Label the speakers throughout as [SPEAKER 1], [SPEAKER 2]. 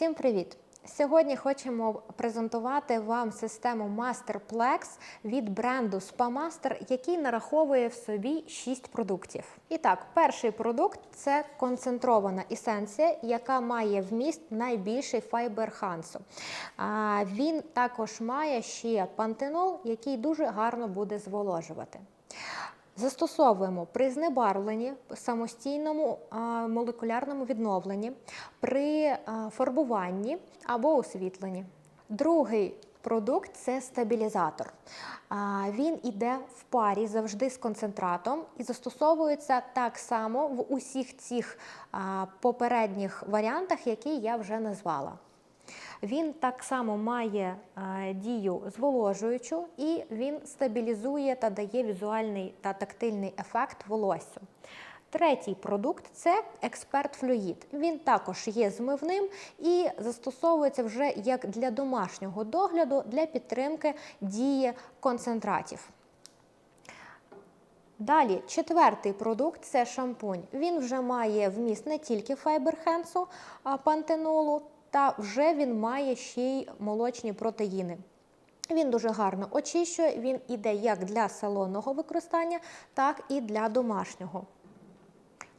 [SPEAKER 1] Всім привіт! Сьогодні хочемо презентувати вам систему Masterplex від бренду SpaMaster, який нараховує в собі 6 продуктів. І так, перший продукт це концентрована есенція, яка має вміст найбільший файбер Хансу. Він також має ще пантенол, який дуже гарно буде зволожувати. Застосовуємо при знебарвленні, самостійному молекулярному відновленні, при фарбуванні або освітленні. Другий продукт це стабілізатор. Він іде в парі завжди з концентратом і застосовується так само в усіх цих попередніх варіантах, які я вже назвала. Він так само має е, дію зволожуючу і він стабілізує та дає візуальний та тактильний ефект волоссю. Третій продукт це експерт флюїд. Він також є змивним і застосовується вже як для домашнього догляду для підтримки дії концентратів. Далі, четвертий продукт це шампунь. Він вже має вміст не тільки файберхенсу, пантенолу, та вже він має ще й молочні протеїни. Він дуже гарно очищує, він іде як для салонного використання, так і для домашнього.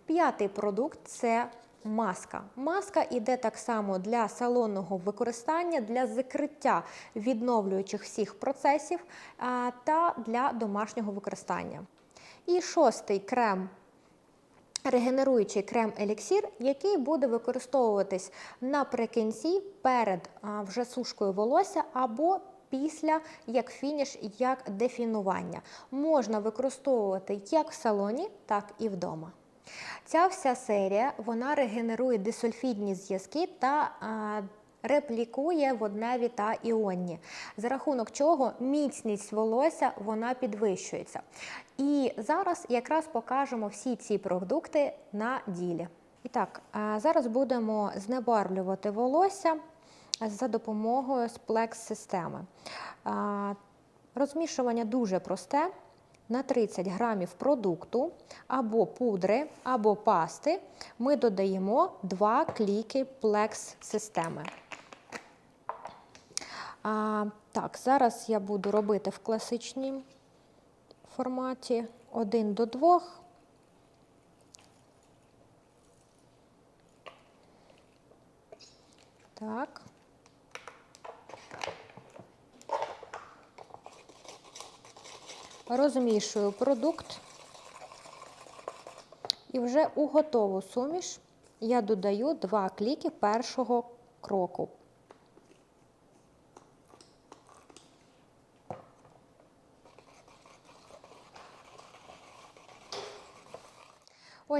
[SPEAKER 1] П'ятий продукт це маска. Маска іде так само для салонного використання, для закриття відновлюючих всіх процесів та для домашнього використання. І шостий крем регенеруючий крем-еліксір, який буде використовуватись наприкінці перед вже сушкою волосся або після як фініш, як дефінування. Можна використовувати як в салоні, так і вдома. Ця вся серія вона регенерує дисульфідні зв'язки та а, реплікує водневі та іонні, за рахунок чого міцність волосся вона підвищується. І зараз якраз покажемо всі ці продукти на ділі. І так, зараз будемо знебарвлювати волосся за допомогою сплекс-системи. Розмішування дуже просте. На 30 грамів продукту або пудри, або пасти ми додаємо 2 кліки плекс-системи. А, Так, зараз я буду робити в класичній форматі 1 до 2. Так. Розмішую продукт і вже у готову суміш я додаю два кліки першого кроку.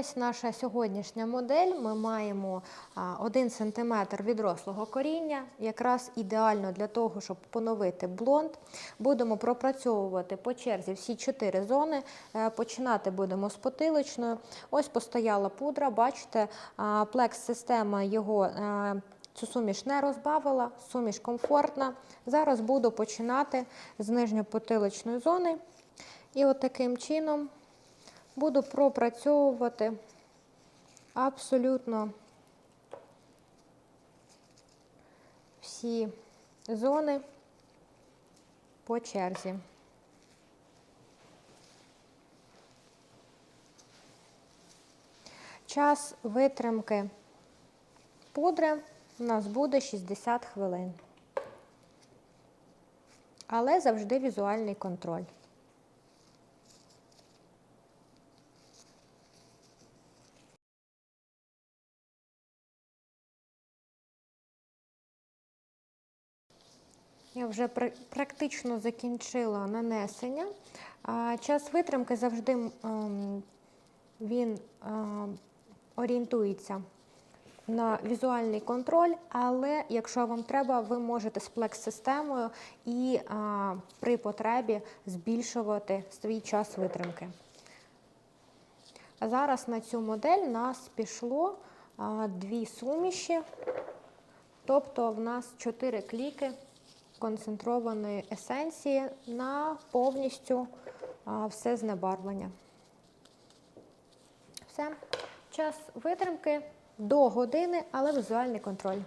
[SPEAKER 1] Ось наша сьогоднішня модель. Ми маємо 1 см відрослого коріння, якраз ідеально для того, щоб поновити блонд. Будемо пропрацьовувати по черзі всі 4 зони. Е, починати будемо з потиличною. Ось постояла пудра, бачите, плекс-система його. Е, цю суміш не розбавила, суміш комфортна. Зараз буду починати з нижньопотиличної зони. І от таким чином буду пропрацьовувати абсолютно всі зони по черзі. Час витримки пудри у нас буде 60 хвилин. Але завжди візуальний контроль. Я вже практично закінчила нанесення. Час витримки завжди ем, він орієнтується на візуальний контроль, але якщо вам треба, ви можете з плекс-системою і при потребі збільшувати свій час витримки. Зараз на цю модель нас пішло дві суміші, тобто в нас чотири кліки концентрованої есенції на повністю все знебарвлення. Все. Час витримки до години, але візуальний контроль.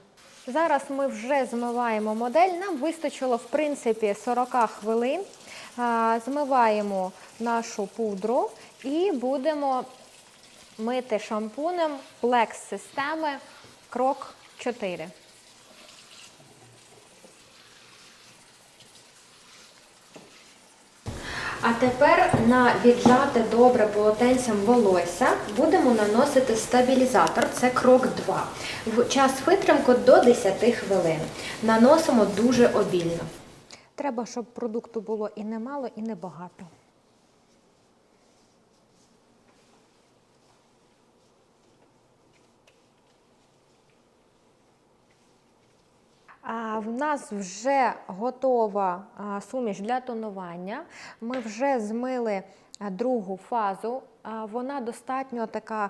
[SPEAKER 1] Зараз ми вже змиваємо модель. Нам вистачило, в принципі, 40 хвилин. Змиваємо нашу пудру і будемо мити шампунем Plex системи крок 4. А тепер на віджате добре полотенцем волосся будемо наносити стабілізатор, це крок 2. В час витримку до 10 хвилин. Наносимо дуже обільно. Треба, щоб продукту було і немало, і небагато. В нас вже готова суміш для тонування. Ми вже змили другу фазу. Вона достатньо така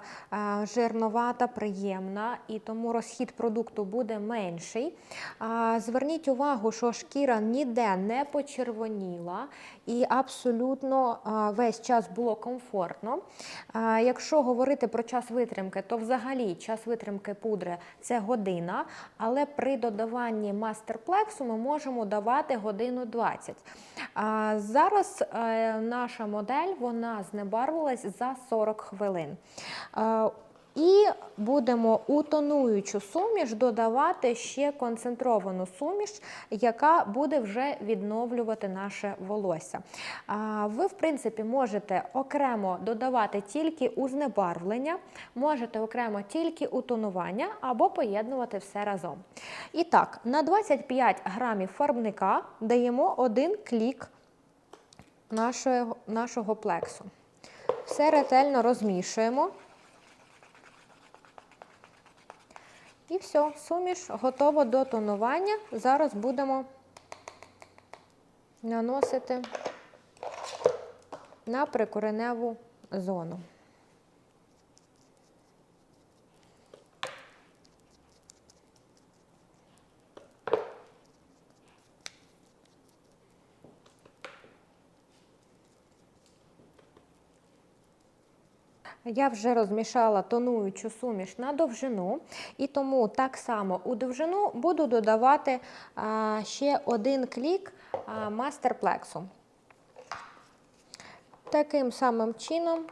[SPEAKER 1] жирновата, приємна, і тому розхід продукту буде менший. Зверніть увагу, що шкіра ніде не почервоніла і абсолютно весь час було комфортно. Якщо говорити про час витримки, то взагалі час витримки пудри це година, але при додаванні мастерплексу ми можемо давати годину 20. Зараз е, наша модель вона знебарвилась за 40 хвилин. Е, І будемо у тонуючу суміш додавати ще концентровану суміш, яка буде вже відновлювати наше волосся. Ви, в принципі, можете окремо додавати тільки у знебарвлення, можете окремо тільки у тонування або поєднувати все разом. І так, на 25 грамів фарбника даємо один клік нашого, нашого плексу. Все ретельно розмішуємо. І все, суміш готова до тонування. Зараз будемо наносити на прикореневу зону. Я вже розмішала тонуючу суміш на довжину, і тому так само у довжину буду додавати ще один клік мастерплексу. Таким самим чином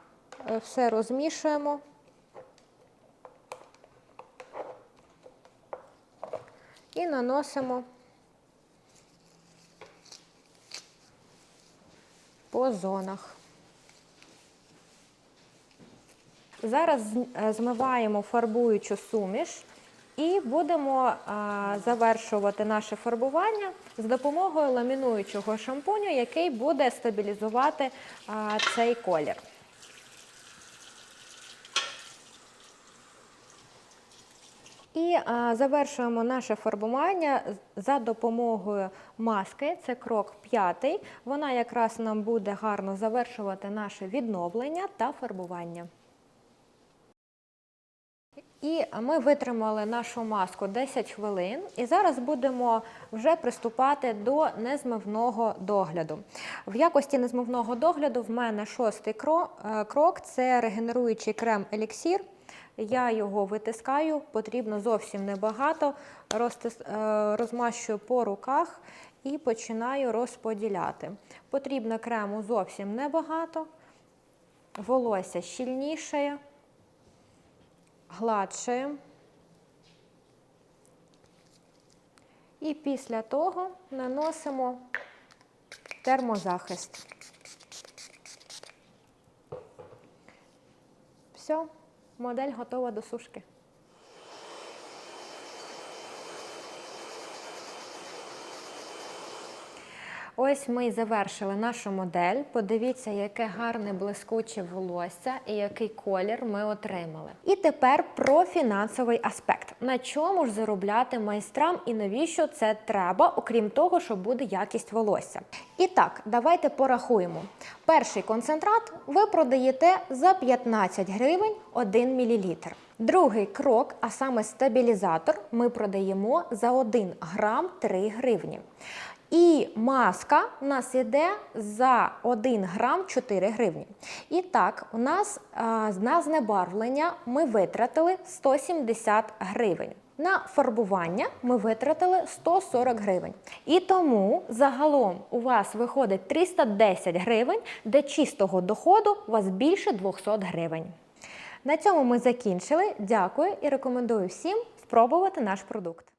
[SPEAKER 1] е, все розмішуємо. І наносимо по зонах. Зараз е, змиваємо фарбуючу суміш і будемо завершувати наше фарбування з допомогою ламінуючого шампуню, який буде стабілізувати цей колір. І а, завершуємо наше фарбування за допомогою маски. Це крок п'ятий. Вона якраз нам буде гарно завершувати наше відновлення та фарбування. І ми витримали нашу маску 10 хвилин, і зараз будемо вже приступати до незмивного догляду. В якості незмивного догляду в мене шостий е, крок це регенеруючий крем еліксір. Я його витискаю, потрібно зовсім небагато, е, розмащую по руках і починаю розподіляти. Потрібно крему зовсім небагато, волосся щільніше гладшуємо. І після того наносимо термозахист. Все, модель готова до сушки. Ось ми і завершили нашу модель. Подивіться, яке гарне блискуче волосся і який колір ми отримали. І тепер про фінансовий аспект. На чому ж заробляти майстрам і навіщо це треба, окрім того, що буде якість волосся. І так, давайте порахуємо. Перший концентрат ви продаєте за 15 гривень 1 мл. Другий крок, а саме стабілізатор, ми продаємо за 1 грам 3 гривні. І маска у нас йде за 1 грам 4 гривні. І так, у нас на знебарвлення ми витратили 170 гривень. На фарбування ми витратили 140 гривень. І тому загалом у вас виходить 310 гривень, де чистого доходу у вас більше 200 гривень. На цьому ми закінчили. Дякую і рекомендую всім спробувати наш продукт.